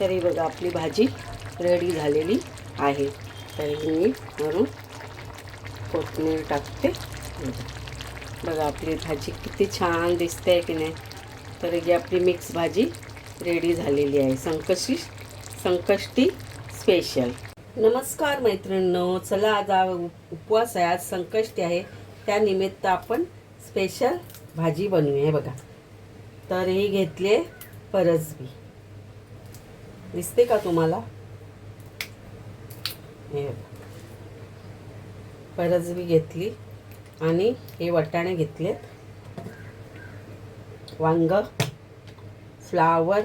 तर ही बघा आपली भाजी रेडी झालेली आहे. तर मी वरून कोथमीर टाकते. बघा आपली भाजी किती छान दिसते आहे की नाही. तर ही आपली मिक्स भाजी रेडी झालेली आहे. संकष्टी संकष्टी स्पेशल नमस्कार मैत्रिणींनो. चला आज उपवास आहे. आज संकष्टी आहे. त्यानिमित्त आपण स्पेशल भाजी बनवूया. बघा. तर ही घेतली आहे परसबी. दिसते का तुम्हाला? हे परजवी घेतली आणि हे वटाणे घेतलेत. वांग फ्लावर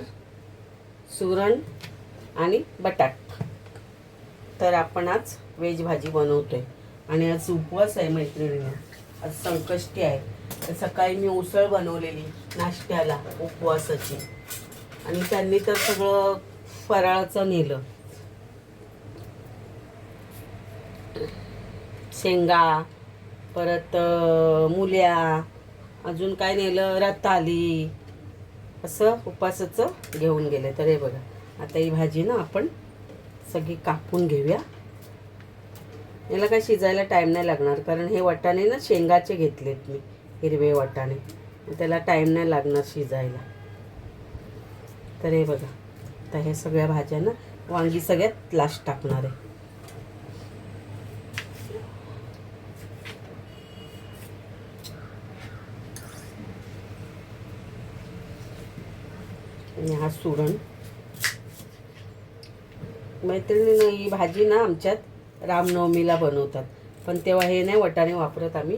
सुरण आणि बटाट. तर आपण आज व्हेज भाजी बनवतोय. आणि आज उपवास आहे मैत्रिणीने. आज संकष्टी आहे. तर सकाळी मी उसळ बनवलेली नाश्त्याला उपवासाची. आणि त्यांनी तर सगळं फराळाचं नेलं. शेंगा परत मुल्या अजून काय नेलं? रताली. असं उपासाचं घेऊन गेले. तर हे बघा आता ही भाजी ना आपण सगळी कापून घेऊया. याला काय शिजायला टाईम नाही लागणार कारण हे वाटाणे ना शेंगाचे घेतलेत मी हिरवे वाटाणे. त्याला टाईम नाही लागणार शिजायला. तर हे बघा आता हे सगळ्या भाज्या ना वांगी सगळ्यात लास्ट टाकणार आहे. आणि हा सुरण. मैत्रिणीनं ही भाजी ना आमच्यात रामनवमीला बनवतात. पण तेव्हा हे नाही वटाणे वापरत आम्ही.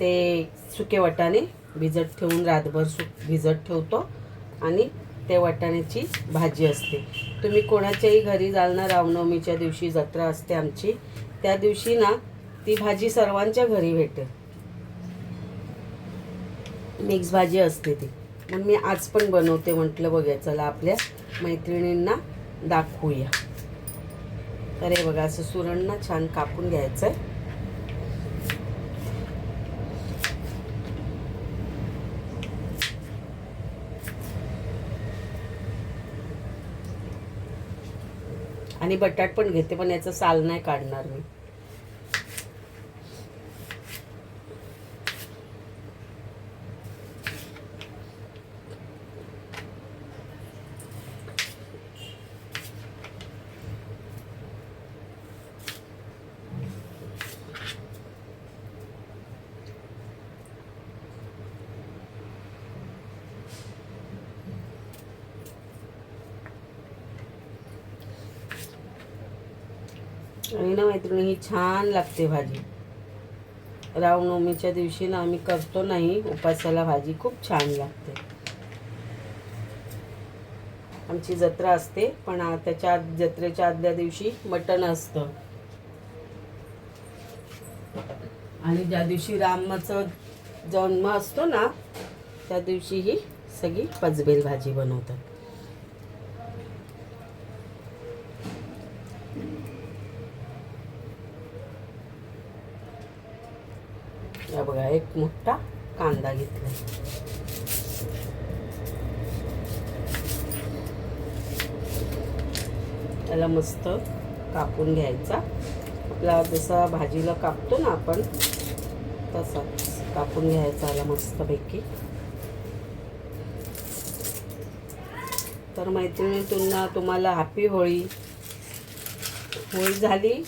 ते सुके वटाणे भिजत ठेवून रातभर सु भिजत ठेवतो. आणि ते वाटाण्याची भाजी असते. तुम्ही कोणाच्याही घरी जाल ना रामनवमीच्या दिवशी जत्रा असते आमची त्या दिवशी ना ती भाजी सर्वांच्या घरी भेटेल मिक्स भाजी असते ती. मग मी आज पण बनवते म्हटलं बघा चला आपल्या मैत्रिणींना दाखवूया. तर हे बघा असं सुरण ना छान कापून घ्यायचं आहे आणि बटाट पण घेते पण याचं साल नाही काढणार मी. आणि ना मैत्रिणी ही छान लागते भाजी. रामनवमीच्या दिवशी ना आम्ही करतो नाही उपासाला भाजी खूप छान लागते. आमची जत्रा असते पण त्याच्या जत्रेच्या आदल्या दिवशी मटण असतं. आणि ज्या दिवशी रामाचा जन्म असतो ना त्या दिवशी ही सगळी पजबेल भाजी बनवतात या बघा एक मोठा कांदा घेतला त्याला मस्त कापून घ्यायचा. आपला जसा भाजीला कापतो ना आपण तसा कापून घ्यायचा याला मस्तपैकी. तर मैत्रिणी तुम्हाला हॅपी होळी होळी झाली.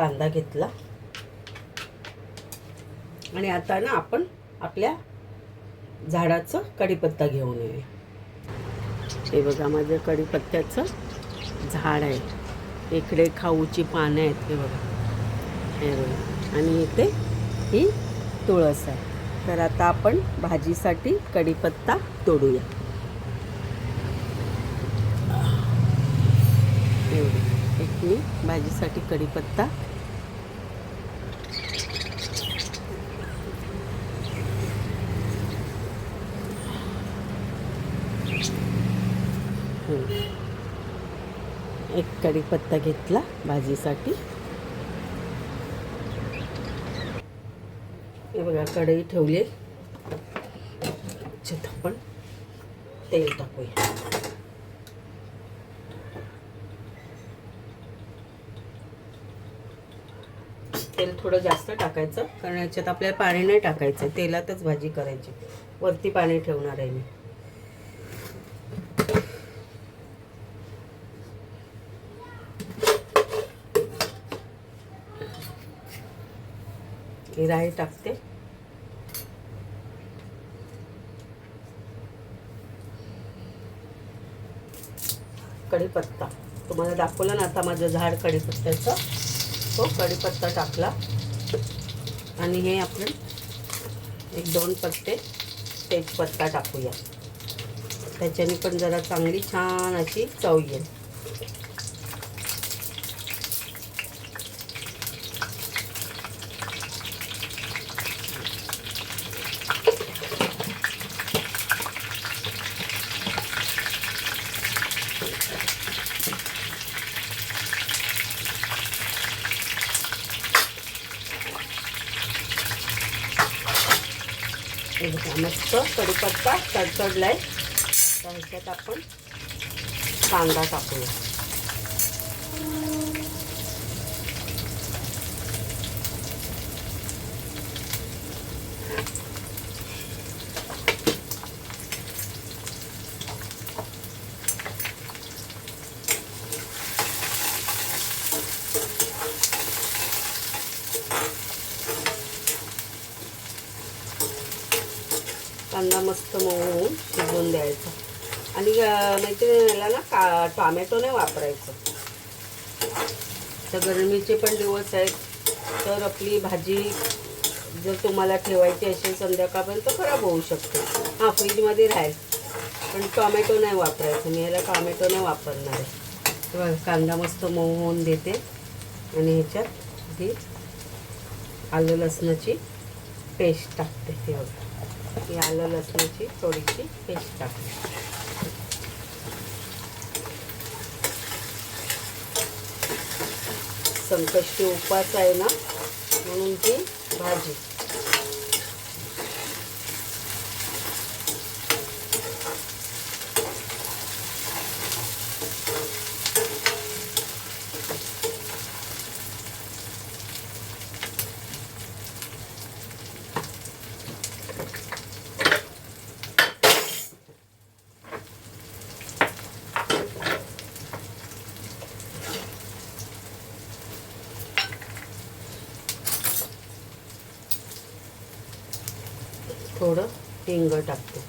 कांदा घेतला. आणि आता ना आपण आपल्या झाडाचं कढीपत्ता घेऊन येऊया. हे बघा माझं कढीपत्त्याचं झाड आहे. इकडे खाऊची पानं आहेत हे बघा. हे बघा. आणि इथे ही तुळस आहे. तर आता आपण भाजीसाठी कढीपत्ता तोडूया एवढी एक मी भाजीसाठी कढीपत्ता. एक कढीपत्ता घेतला भाजीसाठी. हे बघा कढई ठेवली. आपण तेल टाकूया. तेल थोडं जास्त टाकायचं कारण याच्यात आपल्याला पाणी नाही टाकायचं तेलातच भाजी करायची. वरती पाणी ठेवणार आहे मी. राई टाकते. कढीपत्ता. तुम्हाला दाखवलं ना आता माझं झाड कढीपत्त्याचं? तो कढीपत्ता टाकला. आणि हे आपण एक दोन पत्ते तेजपत्ता टाकूया. त्याच्याने पण जरा चांगली छान अशी चव येईल हे बघा, मस्त कढीपत्ता आहे तर ह्याच्यात आपण कांदा टाकूया कांदा मस्त मऊ होऊन शिजवून द्यायचा आणि अं, मैत्रिणी टोमॅटो नाही वापरायचं. तर गरमीचे पण दिवस आहेत तर आपली भाजी जर तुम्हाला ठेवायची असेल संध्याकाळपर्यंत खराब होऊ शकते. हां फ्रीजमध्ये राहील. पण टॉमॅटो नाही वापरायचं. मी याला टॉमॅटो नाही वापरणार आहे. कांदा मस्त मऊ होऊन देते. आणि ह्याच्यात ही आलं लसणाची पेस्ट टाकते. ते बघा. ही आलं लसणाची थोडीशी पेस्ट टाकते. संकष्टी उपास आहे ना? म्हणून ती भाजी थोडं हिंग टाकते.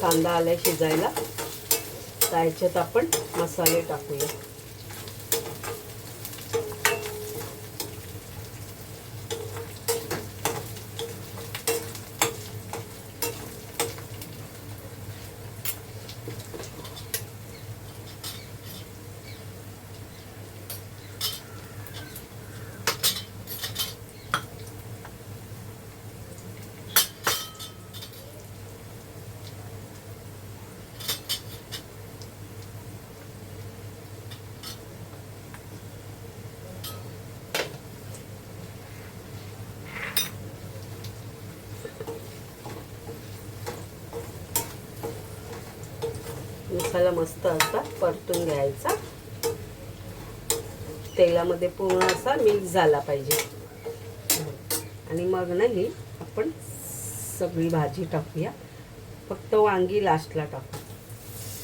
कांदा आलाय शिजायला. आता ह्याच्यात आपण मसाले टाकूया. मसाला मस्त असा परतून घ्यायचा. तेलामध्ये पूर्ण असा मिक्स झाला पाहिजे. आणि मग नाही आपण सगळी भाजी टाकूया. फक्त वांगी लास्टला टाकू.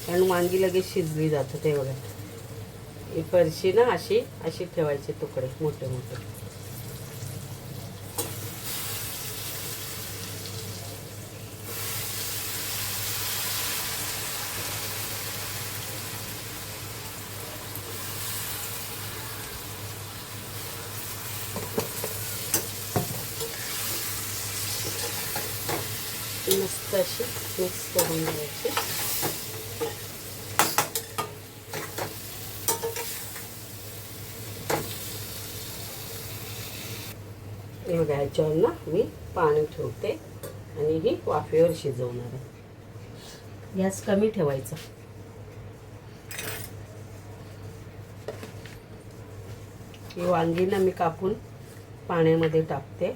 कारण वांगी लगेच शिजली जातं ते ही फरशी ना अशी अशी ठेवायचे तुकडे मोठे मोठे. मस्त अशी मिक्स करून घ्यायची हे बघा ह्याच्यावर ना मी पाणी ठेवते आणि ही वाफेवर शिजवणार आहे गॅस कमी ठेवायचा. ही वांगी ना मी कापून पाण्यामध्ये टाकते.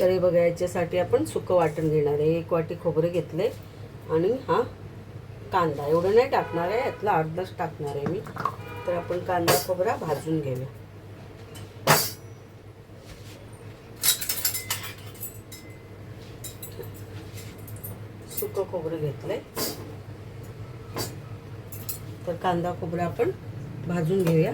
तर हे बघा याच्यासाठी आपण सुकं वाटण घेणार आहे. एक वाटी खोबरं घेतले आणि हा कांदा. एवढं नाही टाकणार आहे यातला अर्धाच टाकणार आहे मी. तर आपण कांदा खोबरा भाजून घेऊया. सुकं खोबरं घेतलंय. तर कांदा खोबरा आपण भाजून घेऊया.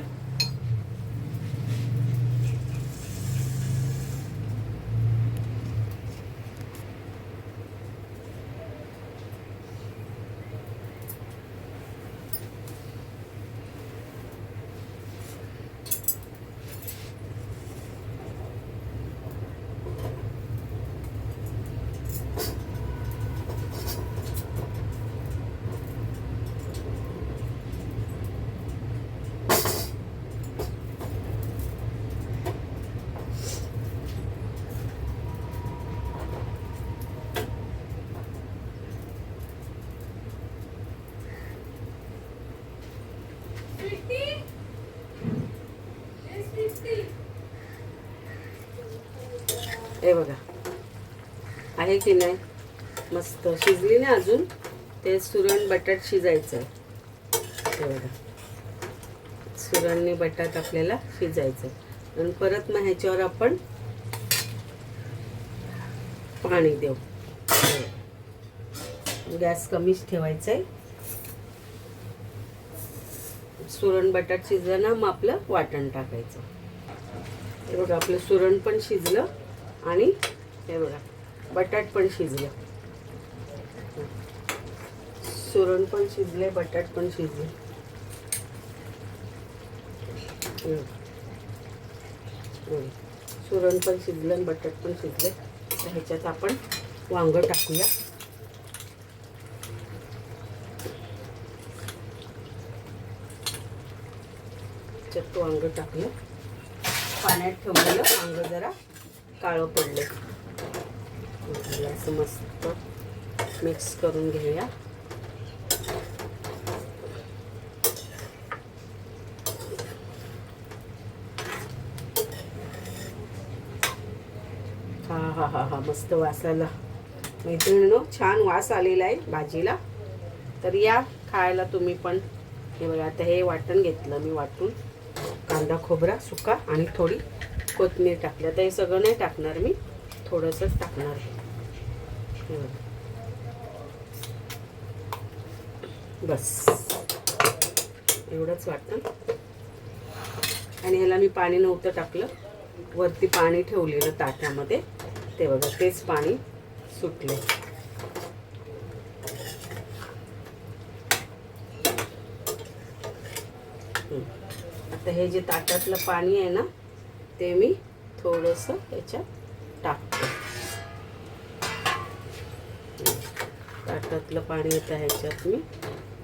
हे बघा. आहे की नाही? मस्त. शिजली ना अजून? ते सुरण बटाट शिजायचं आहे हे बघा. सुरणने बटाट आपल्याला शिजायचं आणि परत मग ह्याच्यावर आपण पाणी देऊ. गॅस कमीच ठेवायचा आहे सुरण बटाट शिजलं ना मग आपलं वाटण टाकायचं. हे बघा आपलं सुरण पण शिजलं. आणि हे बघा बटाट पण शिजलं. सुरण पण शिजले बटाट पण शिजले. सुरण पण शिजलं आणि बटाट पण शिजले. तर ह्याच्यात आपण वांगं टाकूया. वांग टाकलं. पाण्यात ठेवलेलं वांग जरा. काळं पडलं असं मस्त मिक्स करून घेऊया. हा हा हा हा मस्त वासाला मैत्रिणीनो हो, छान वास आलेला आहे भाजीला. तर या खायला तुम्ही पण. हे बघा आता हे वाटण घेतलं मी वाटून. कांदा खोबरा सुका आणि थोडी कोथमीर टाकलं. तर हे सगळं नाही टाकणार मी. थोडंसंच टाकणार बस. एवढंच वाटतं. आणि ह्याला मी पाणी नव्हतं टाकलं. वरती पाणी ठेवलेलं ताटामध्ये. ते बघा तेच पाणी सुटले. आता हे जे ताटातलं पाणी आहे ना ते मी थोडंसं याच्यात टाकते. ताटातलं पाणी आता ह्याच्यात मी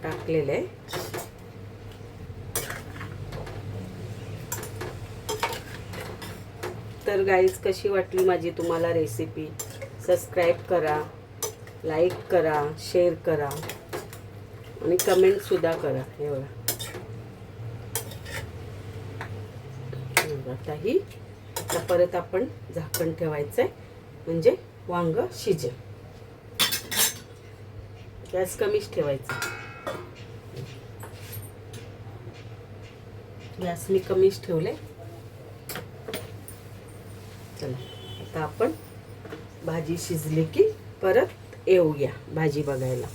टाकलेलं आहे. तर गाईज कशी वाटली माझी तुम्हाला रेसिपी सबस्क्राईब करा लाईक करा शेअर करा आणि कमेंटसुद्धा करा. एवढा. आताही आता आता परत आपण झाकण ठेवायचं आहे म्हणजे वांग शिजेल. गॅस कमीच ठेवायचा. गॅस मी कमीच ठेवले. चला आता आपण भाजी शिजली की परत येऊया भाजी बघायला.